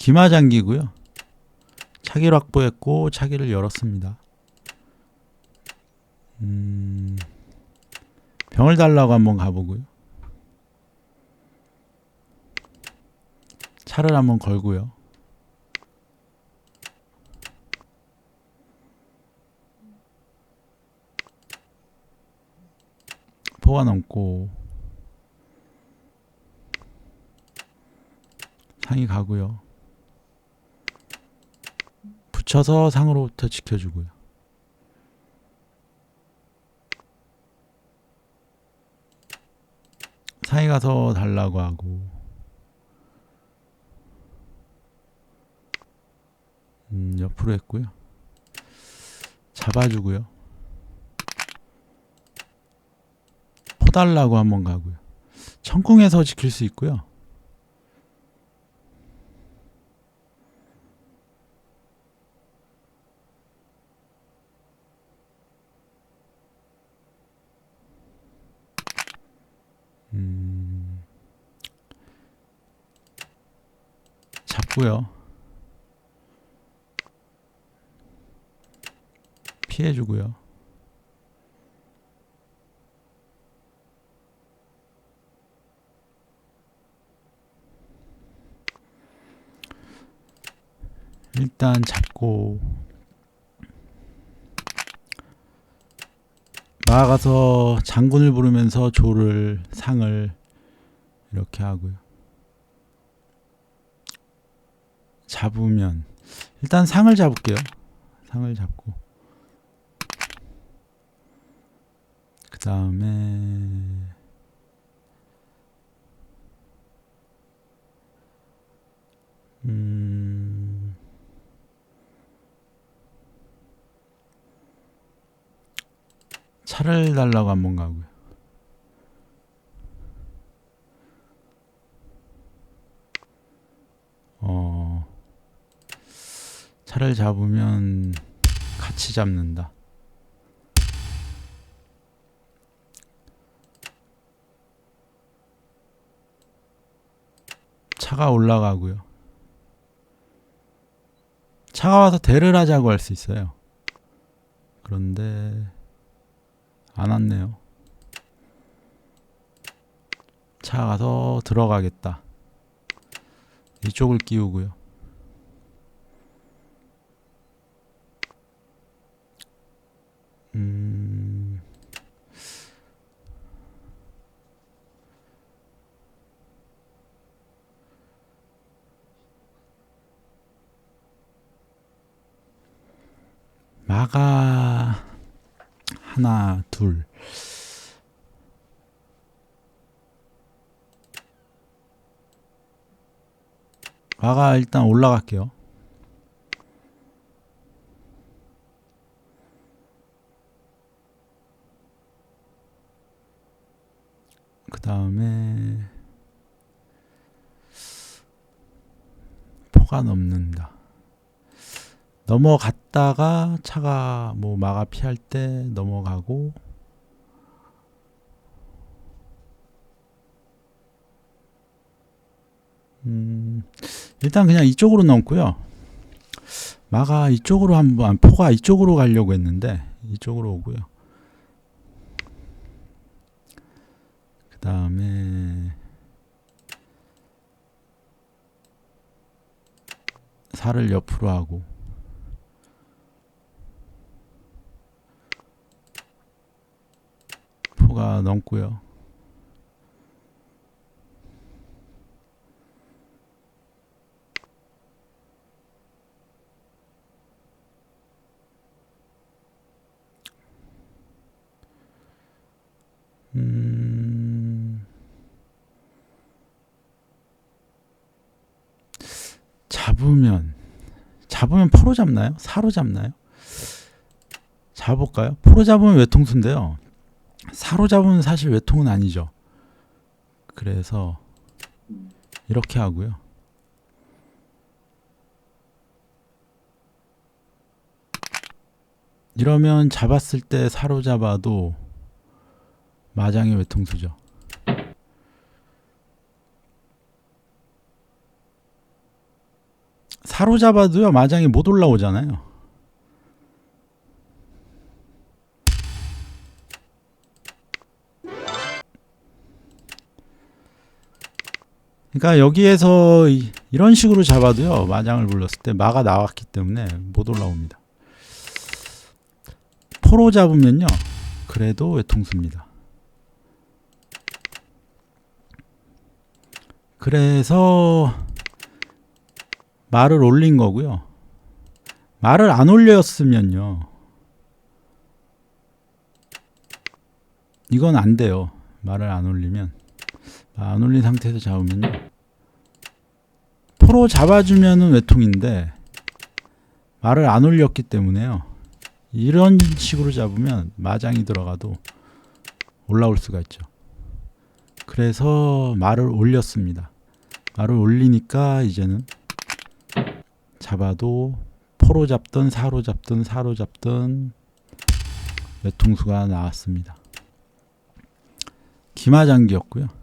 기마장기고요. 차기를 확보했고 차기를 열었습니다. 음, 병을 달라고 한번 가보고요. 차를 한번 걸고요. 포가 넘고 상이 가고요. 붙여서 상으로부터 지켜주고요. 상이 가서 달라고 하고 음, 옆으로 했고요. 잡아주고요. 포달라고 한번 가고요. 청궁에서 지킬 수 있고요. 음, 잡고요. 피해 주고요. 일단 잡고 나아가서 장군을 부르면서 조를 상을 이렇게 하고요. 잡으면 일단 상을 잡을게요. 상을 잡고 그 다음에 음 차를 달라고 한번 가고요. 어, 차를 잡으면 같이 잡는다. 차가 올라가고요. 차가 와서 대를 하자고 할 수 있어요. 그런데 안 왔네요. 차 가서 들어가겠다. 이쪽을 끼우고요. 음, 마가 하나, 둘. 마가 일단 올라갈게요. 그 다음에 포가 넘는다. 넘어갔다가 차가 뭐 마가 피할 때 넘어가고 음, 일단 그냥 이쪽으로 넘고요. 마가 이쪽으로 한번 포가 이쪽으로 가려고 했는데 이쪽으로 오고요. 그 다음에 살을 옆으로 하고 포가 넘고요. 음, 잡으면 잡으면 포로 잡나요? 사로 잡나요? 잡을까요? 포로 잡으면 외통수인데요. 사로 잡으면 사실 외통은 아니죠. 그래서 이렇게 하고요. 이러면 잡았을 때 사로잡아도 마장이 외통수죠. 사로잡아도요 마장이 못 올라오잖아요. 그러니까 여기에서 이- 이런 식으로 잡아도요 마장을 불렀을 때 마가 나왔기 때문에 못 올라옵니다. 포로 잡으면요 그래도 외통수입니다. 그래서 말을 올린 거고요. 말을 안 올렸으면요. 이건 안 돼요. 말을 안 올리면 안 올린 상태에서 잡으면요. 포로 잡아주면은 외통인데 말을 안 올렸기 때문에요. 이런 식으로 잡으면 마장이 들어가도 올라올 수가 있죠. 그래서 말을 올렸습니다. 말을 올리니까 이제는 잡아도 포로 잡든 사로 잡든 사로 잡든 외통수가 나왔습니다. 기마장기였고요.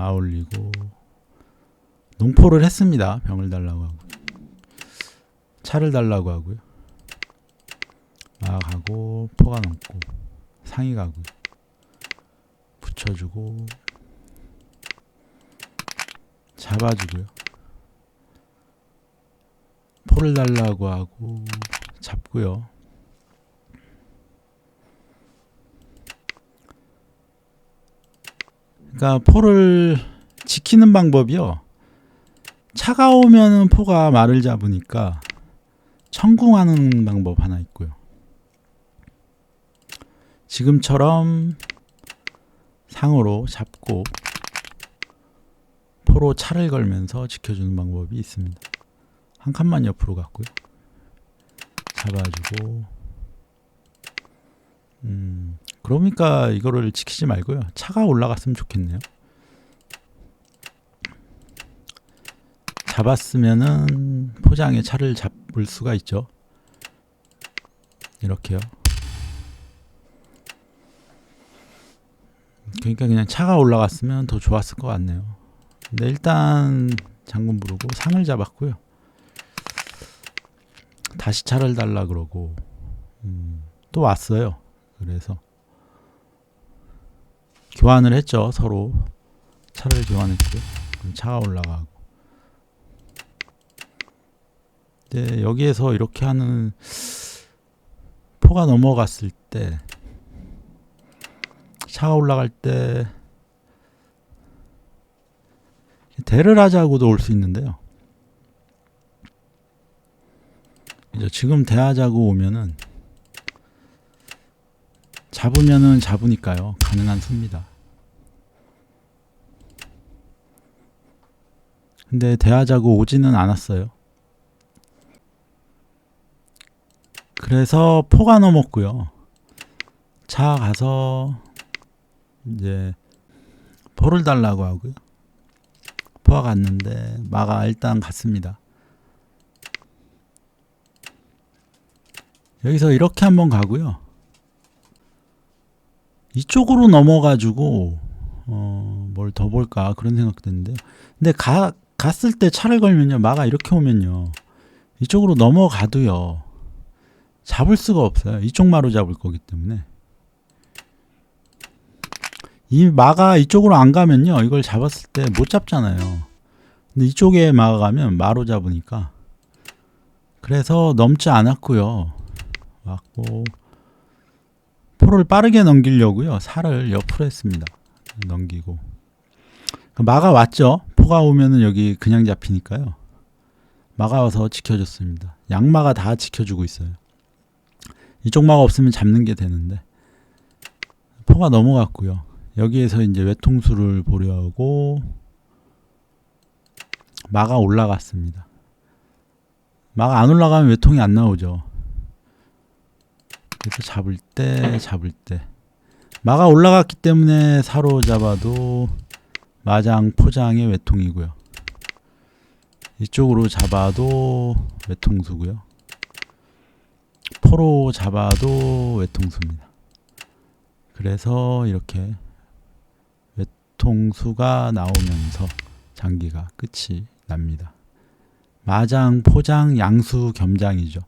마 올리고 농포를 했습니다. 병을 달라고 하고 차를 달라고 하고요. 마 가고 포가 넘고 상이 가고 붙여주고 잡아주고요. 포를 달라고 하고 잡고요. 그러니까 포를 지키는 방법이요. 차가우면은 포가 말을 잡으니까 천궁하는 방법 하나 있고요. 지금처럼 상으로 잡고 포로 차를 걸면서 지켜주는 방법이 있습니다. 한 칸만 옆으로 갔고요. 잡아주고 음 그러니까 이거를 지키지 말고요. 차가 올라갔으면 좋겠네요. 잡았으면은 포장에 차를 잡을 수가 있죠. 이렇게요. 그러니까 그냥 차가 올라갔으면 더 좋았을 것 같네요. 근데 일단 장군 부르고 상을 잡았고요. 다시 차를 달라 그러고 음, 또 왔어요. 그래서 교환을 했죠. 서로 차를 교환했고요. 그럼 차가 올라가고. 네, 여기에서 이렇게 하는 포가 넘어갔을 때 차가 올라갈 때 대를 하자고도 올 수 있는데요. 이제 지금 대하자고 오면은 잡으면은 잡으니까요. 가능한 수입니다. 근데 대하자고 오지는 않았어요. 그래서 포가 넘었고요. 차 가서 이제 포를 달라고 하고요. 포가 갔는데 마가 일단 갔습니다. 여기서 이렇게 한번 가고요. 이쪽으로 넘어가지고 어, 뭘 더 볼까 그런 생각됐는데요. 근데 가 갔을 때 차를 걸면요, 마가 이렇게 오면요, 이쪽으로 넘어가도요, 잡을 수가 없어요. 이쪽 마로 잡을 거기 때문에 이 마가 이쪽으로 안 가면요, 이걸 잡았을 때 못 잡잖아요. 근데 이쪽에 마가 가면 마로 잡으니까 그래서 넘지 않았고요. 왔고 포를 빠르게 넘기려고요. 살을 옆으로 했습니다. 넘기고 마가 왔죠. 포가 오면은 여기 그냥 잡히니까요. 와서 지켜줬습니다. 양마가 다 지켜주고 있어요. 이쪽 마가 없으면 잡는 게 되는데 포가 넘어갔고요. 여기에서 이제 외통수를 보려고 마가 올라갔습니다. 마가 안 올라가면 외통이 안 나오죠. 그래서 잡을 때 잡을 때 마가 올라갔기 때문에 사로 잡아도 마장 포장의 외통이고요. 이쪽으로 잡아도 외통수고요. 포로 잡아도 외통수입니다. 그래서 이렇게 외통수가 나오면서 장기가 끝이 납니다. 마장, 포장, 양수, 겸장이죠.